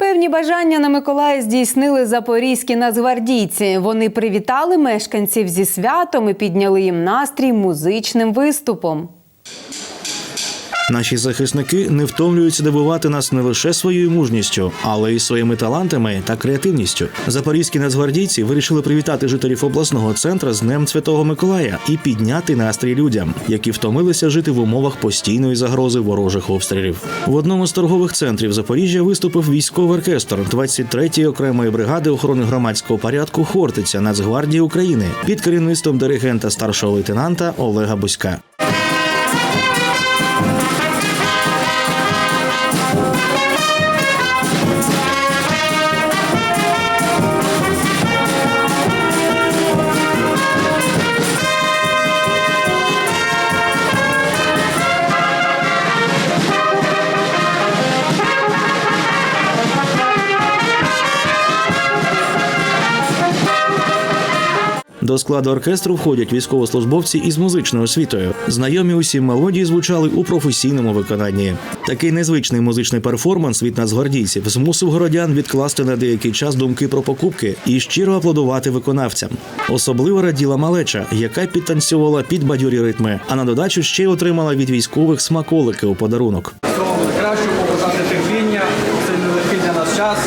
Певні бажання на Миколая здійснили запорізькі нацгвардійці. Вони привітали мешканців зі святом і підняли їм настрій музичним виступом. Наші захисники не втомлюються дивувати нас не лише своєю мужністю, але й своїми талантами та креативністю. Запорізькі нацгвардійці вирішили привітати жителів обласного центру з Днем Святого Миколая і підняти настрій людям, які втомилися жити в умовах постійної загрози ворожих обстрілів. В одному з торгових центрів Запоріжжя виступив військовий оркестр 23-ї окремої бригади охорони громадського порядку Хортиця Нацгвардії України під керівництвом диригента старшого лейтенанта Олега Буська. До складу оркестру входять військовослужбовці із музичною освітою. Знайомі усі мелодії звучали у професійному виконанні. Такий незвичний музичний перформанс від нацгвардійців змусив городян відкласти на деякий час думки про покупки і щиро аплодувати виконавцям. Особливо раділа малеча, яка підтанцювала під бадьорі ритми, а на додачу ще й отримала від військових смаколики у подарунок. Найкращого, побажати терпіння, це нелегкий для нас час.